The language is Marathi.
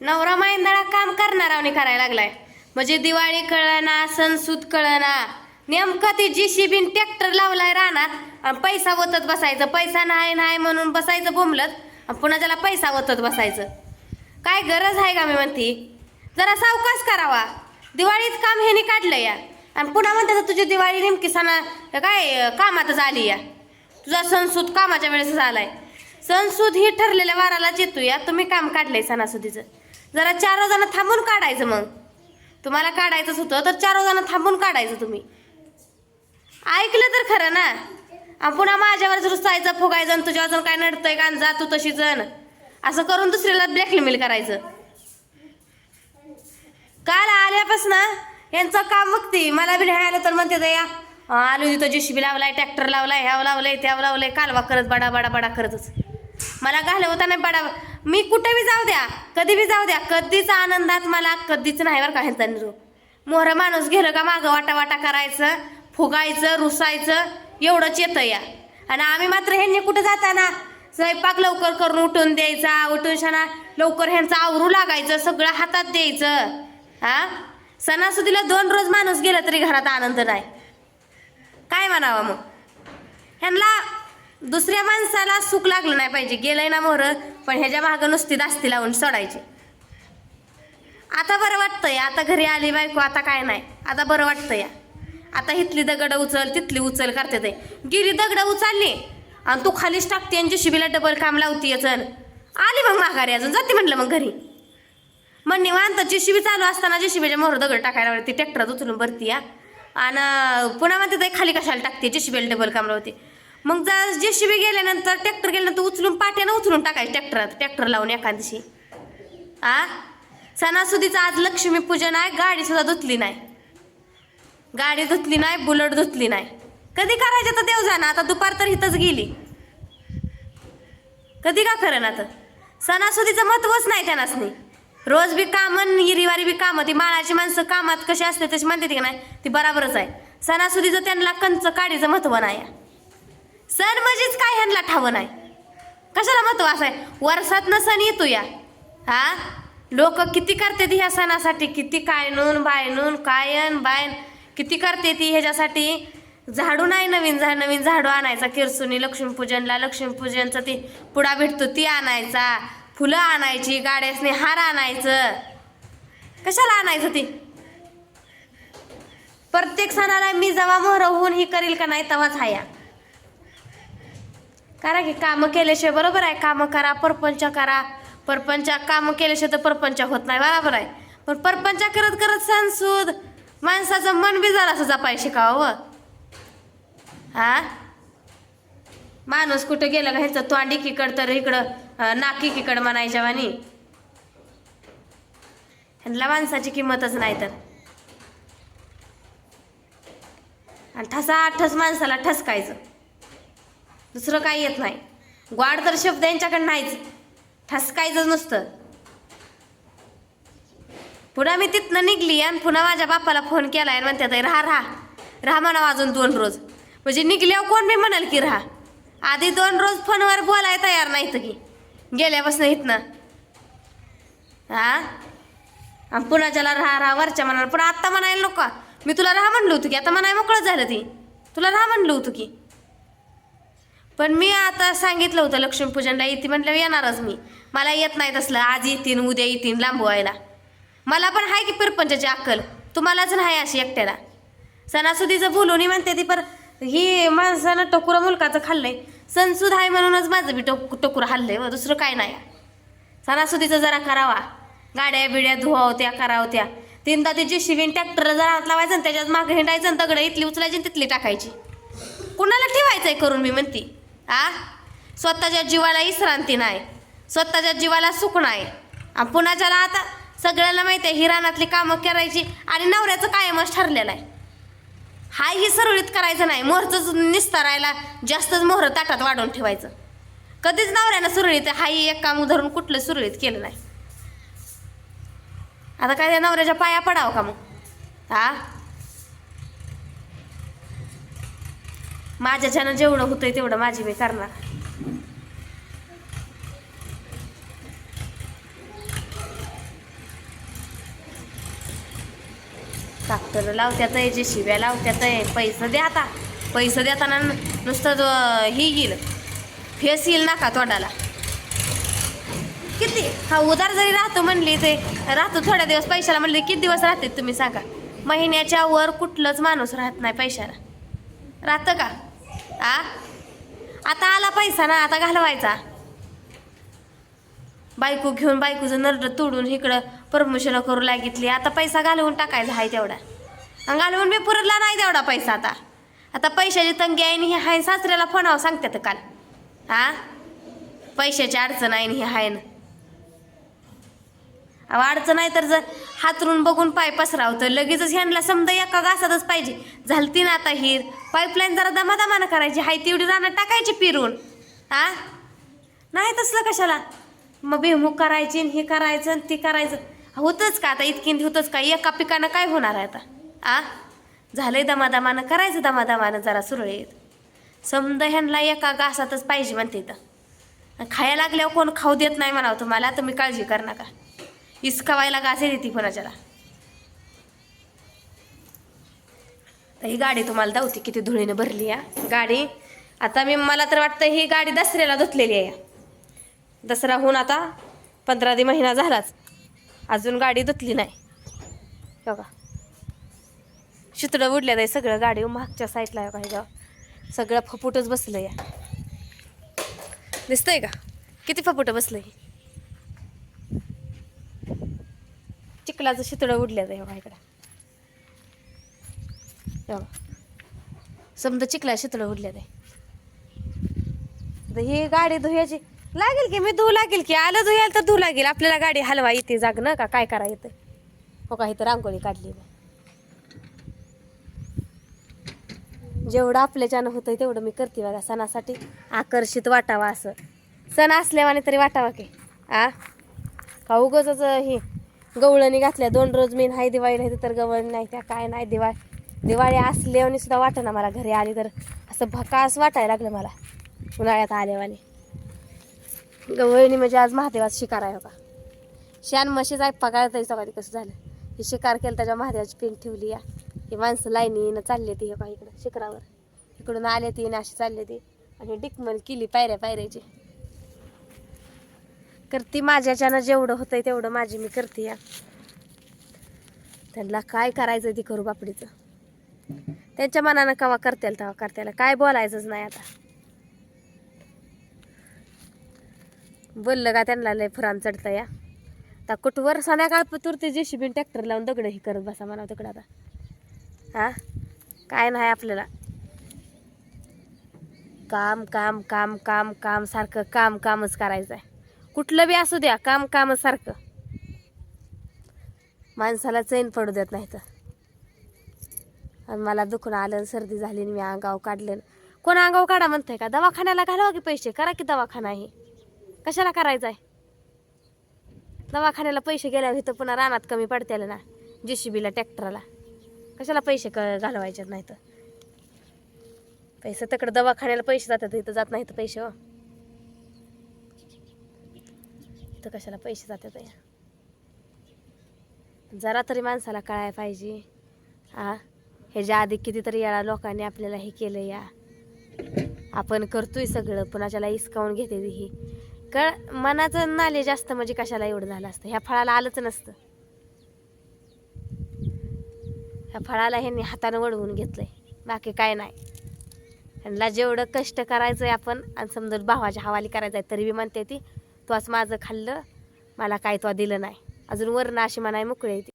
नवरा मायंदाळा काम करणार आणि करायला लागलाय. म्हणजे दिवाळी कळना सणसूद कळना नेमकं ती जी शिबीन ट्रॅक्टर लावलाय रानात आणि पैसा वतत बसायचं. पैसा नाही नाही म्हणून बसायचं बोंबलत आणि पुन्हा त्याला पैसा वतत बसायचं. काय गरज आहे का मी म्हणती? जरा सावकाश करावा. दिवाळीत काम ह्याने काढलं या. आणि पुन्हा म्हणते तर तुझी दिवाळी नेमकी सणा काय कामातच आली या. तुझा सणसूद कामाच्या वेळेस झालाय सणसूद ही ठरलेल्या वारालाच येतो या. तुम्ही काम काढलंय सणासुदीचं. जरा चार रोजानं थांबून काढायचं मग. तुम्हाला काढायचंच होतं तर चार रोजानं थांबून काढायचं तुम्ही. ऐकलं तर खरं ना? पुन्हा माझ्यावर रुसायचं फुगायचं आणि तुझ्या अजून काय नडतंय का जा तू तशी जण. असं करून दुसऱ्याला ब्लॅकमेल करायचं. काल आल्यापासून यांचं काम बघते. मला बी नाही आलं तर म्हणते ते या आलू तिथं जेसीबी लावलाय ट्रॅक्टर लावलाय ह्याव लावलंय त्याव लावलंय कालवा करत बडा बडा बडा करतच. मला घालवता नाही बडा मी कुठे बी जाऊ द्या कधी बी जाऊ द्या कधीच आनंदात मला कधीच नाही बरं का ह्यांचा निरोप. मोहर माणूस गेलं का मागं वाटा वाटा करायचं फुगायचं रुसायचं एवढंच येतं या. आणि आम्ही मात्र ह्यांनी कुठं जाताना स्वयंपाक लवकर करून उठून द्यायचा उठून शाना लवकर ह्यांचं आवरू लागायचं सगळं हातात द्यायचं. हा? सणासुदीला दोन रोज माणूस गेला तरी घरात आनंद नाही. काय म्हणावं मग? ह्यांना दुसऱ्या माणसाला सुख लागलं नाही पाहिजे. गेलंय ना मोर पण ह्याच्या मागं नुसती दास्ती लावून सोडायची. आता बरं वाटतंय. आता घरी आली बायको आता काय नाही. आता बरं वाटतंय. आता इथली दगड उचल तिथली उचल करते ते. गिरी दगड उचलली आणि तू खालीच टाकते आणि शिबीला डबल काम लावती चल. आली मग माघारी अजून. जाते म्हटलं मग घरी. मग निवांत जेशीबी चालू असताना जेशीबीच्या मोहर दगड टाकायला वरती ट्रॅक्टरात उचलून भरती या आणि पुन्हा म्हणते ते खाली कशाला टाकते? जेशीबीला डबल काम लावते. मग जर जेसीबी गेल्यानंतर ट्रॅक्टर गेल्यानंतर उचलून पाट्यानं उचलून टाकायचं ट्रॅक्टरात ट्रॅक्टर लावून एखादशी. आ? सणासुदीचं आज लक्ष्मीपूजन आहे गाडी सुद्धा धुतली नाही. गाडी धुतली नाही बुलट धुतली नाही. कधी करायचं तर देव जाणं आता दुपार तर इथंच गेली. कधी का खरं ना तर सणासुदीचं महत्वच नाही त्यांनासनी रोज बी कामं हिरीवारी बी कामं. ती माळाची माणसं कामात कशी असते तशी म्हणते ती का नाही? ती बराबरच आहे. सणासुदीचं त्यांना कंच काडीचं महत्त्व नाही. सण म्हणजेच काय ह्यांना ठावं नाही? कशाला महत्त्व असं आहे? वर्षातनं सण येतो या. हा? लोक किती करते ती ह्या सणासाठी? किती कायनून बायनून कायन बायन? किती करते ती ह्याच्यासाठी? झाडू नाही नवीन झा नवीन झाडू आणायचा. किरसुनी लक्ष्मीपूजनला लक्ष्मीपूजनचं ती पुडा भेटतो ती आणायचा. फुलं आणायची गाड्यासने हार आणायचं. कशाला आणायचं ती? प्रत्येक सणाला मी जेव्हा मोहर होऊन ही करील का नाही तेव्हाच हाया करा की कामं केल्याशिवाय बरोबर आहे. कामं करा परपंच करा. परपंच कामं केल्याशिवाय तर परपंच होत नाही. बरोबर आहे. पण परपंच करत करत सणसूद माणसाचं मन बी जरासं पाहिजे शिकावं हा? माणूस कुठं गेलं का ह्याचं तोंड इकडं तर इकडं अं, नाक म्हणायच्या वाणी. ह्यांना माणसाची किंमतच नाही तर. आणि ठसा ठस माणसाला ठसकायचं. दुसरं काही येत नाही. ग्वाड तर शब्द यांच्याकडे नाहीच. ठसकायचं नुसतं. पुन्हा मी तिथनं निघली आणि पुन्हा माझ्या बापाला फोन केला आणि म्हणते राहा राहा. राहा म्हणा अजून दोन रोज. म्हणजे निघल्यावर कोण मी म्हणाल की राहा. आधी दोन रोज फोनवर बोलाय तयार नाही तर की. गेल्यापासून इथनं. हा? आणि पुन्हा ज्याला राहा राहा वरच्या म्हणाल पण आत्ता म्हणायला नको. मी तुला राहा म्हणलं होतं की आता म्हणाय मोकळं झालं ती. तुला राहा म्हणलं होतं की. पण मी आता सांगितलं होतं लक्ष्मीपूजनला येते म्हटलं येणारच मी. मला येत नाही तसलं आज येतीन उद्या येतीन लांबवायला मला पण आहे की परपंचाची अक्कल. तुम्हालाच नाही अशी एकट्याला. सणासुदीचं बोलून म्हणते ती पर ही माणसानं टोकुरा मुलकाचं खाल्लंय. सणसुद आहे म्हणूनच माझं बी टोक टोकुरा हल्लंय. व दुसरं काय नाही. सणासुदीचं जरा करावा. गाड्या बिड्या धुवा होत्या करा होत्या. तीनदा ती जेशिबीन ट्रॅक्टर जरा हात लावायचं आणि त्याच्यात मागे हिंडायचं आणि दगडं इथली उचलायची तिथली टाकायची. कुणाला ठेवायचंय करून मी म्हणते. आ? स्वतःच्या जीवाला विश्रांती नाही. स्वतःच्या जीवाला सुख नाही. आणि पुन्हा ज्याला आता सगळ्याला माहिती आहे हिराणातली कामं करायची आणि नवऱ्याचं कायमच ठरलेलं आहे. हाय ही सरळीत करायचं नाही मोहरच निस्तारायला जास्तच मोहर ताटात वाढवून ठेवायचं. कधीच नवऱ्यानं सुरळीत हाही एक काम धरून कुठलं सुरळीत केलं नाही. आता काय त्या नवऱ्याच्या पाया पडावं का मग? हा माझ्याच्यानं जेवढं होतंय तेवढं माझी मी करणार. ट्रॅक्टर लावत्यात आहे जे शिव्या लावत्यात आहे. पैसं द्या आता. पैसे देताना नुसतं ही येईल. फेस येईल नाका तोंडाला? किती? हा उदार जरी राहतो म्हणली ते राहतो थोड्या दिवस पैशाला म्हणले किती दिवस राहते तुम्ही सांगा? महिन्याच्या वर कुठलंच माणूस राहत नाही पैशाला. राहतं का? आ? आता आला पैसा ना आता घालवायचा. बायको घेऊन बायकोचं नरड तोडून इकडं परमिशन करू लागितली. आता पैसा घालवून टाकायचा आहे तेवढा. आणि घालवून मी पुरला नाही तेवढा पैसा आता. आता पैशाची तंगी आहे ना हे हाय सासऱ्याला फोनावं सांगतात काल. हा पैशाची अडचण आहे ना हे हाय ना. अहो, अडचण आहे तर जर हातरून बघून पाय पसरावतं लगेचच ह्यांना समजा एका घासातच पाहिजे. झालती ना आता हीर. पाईपलाईन जरा दमादमानं करायची. हाय तेवढी रानं टाकायची पिरून. हा नाही तसलं कशाला? मग बेमुख करायची आणि हे करायचं आणि ते करायचं. होतंच का आता? इतकी होतंच का? एका पिकानं काय होणार आहे आता? आ? झालंय दमादमानं. करायचं दमादमानं जरा सुरळीत. समजा ह्यांना एका घासातच पाहिजे म्हणते इथं. खायला लागल्यावर कोण खाऊ देत नाही म्हणावं तुम्हाला? तुम्ही काळजी कर नका. इसकावायला घास येते ती कोणाच्याला? तर ही गाडी तुम्हाला धावती किती धुळीनं भरली या. गाडी आता मी मला तर वाटतं ही गाडी दसऱ्याला धुतलेली आहे दसरा होऊन आता पंधरा दि महिना झालाच. अजून गाडी धुतली नाही. बघा. शितडं उडल्या आहे सगळं गाडी मागच्या साईडला आहे का सगळं फपुटच बसलं या. दिसतंय का? किती फपुटं बसलंय? चिखलाचं शितळं उडल्या जाय बघा इकडं. समजा चिखला शितळं उडल्या जाय. आता ही गाडी धुयाची लागेल की? मी धुवू लागेल की? आलं धुयाल तर धुवू लागेल. आपल्याला गाडी हलवा येते जाग ना का? काय करा येतं हो का? इथं रांगोळी काढली जेवढं आपल्याच्यानं होतंय तेवढं मी करते बघा. सणासाठी आकर्षित वाटावा असं. सण असल्यावाने तरी वाटावा की. आ? का उगच हे? गवळणी घातल्या दोन रोज मी नाही दिवाळी नाही तर गवळणी नाही त्या काय नाही दिवाळी. दिवाळी असल्यावानी सुद्धा वाटेना मला घरी आली तर. असं भकास वाटायला लागलं मला. उन्हाळ्यात आल्यावाने. गवळणी म्हणजे आज महादेवाचा शिकार आहे का शान मशीच आहे पगार तरी सकाळी कसं झालं? हे शिकार केलं त्याच्या महादेवाची पेंट ठेवली या. ही माणसं लाईनीनं चालले ती हे का इकडं शिखरावर. इकडून आले ती अशी चालले ती. आणि डिकमल केली पायऱ्या पायऱ्याची. करते. माझ्याच्यानं जेवढं होतंय तेवढं माझी मी करते या. त्यांना काय करायचं ते करू बापडीचं. त्यांच्या मनानं कवा करतेल तेव्हा करतेला काय बोलायचंच नाही आता. बोललं का त्यांना लय फुरान चढतं या. आता कुठवर संध्याकाळ पतूर ते जे ट्रॅक्टर लावून दगड हे करत बसा म्हणा तिकडं आता. हा? काय नाही आपल्याला. काम काम काम काम काम सारखं काम कामच करायचं आहे कुठलं बी असू द्या काम कामासारखं. माणसाला चैन पडू देत नाही तर आणि मला दुखून आलं सर्दी झाली आणि मी अंगाव काढलं कोण अंगाव काढा म्हणतंय का? दवाखान्याला घालवा की पैसे? करा की दवाखाना आहे कशाला करायचा आहे दवाखान्याला पैसे गेल्यावर इथं पुन्हा रानात कमी पडतेल ना जे सी बीला ट्रॅक्टरला. कशाला पैसे क घालवायचे नाही तर पैसे तिकडे दवाखान्याला पैसे जातात इथं जात नाही तर पैसे हो. इथं कशाला पैसे जातात या जरा तरी माणसाला कळायला पाहिजे. हा ह्याच्या आधी कितीतरी याला लोकांनी आपल्याला हे केलं या. आपण करतोय सगळं कुणाच्याला इसकावून घेते ही. कळ मनाचं नाले जास्त म्हणजे कशाला एवढं झालं असतं? ह्या फळाला आलंच नसतं. ह्या फळाला ह्यांनी हातानं वळवून घेतलंय. बाकी काय नाही. ह्यांना जेवढं कष्ट करायचं आहे आपण आणि समजा भावाच्या हवाली करायचं आहे तरी बी म्हणते ती तू आज माझं खाल्लं मला काय तो दिलं नाही. अजून वरनं अशी म्हणाय मोकळी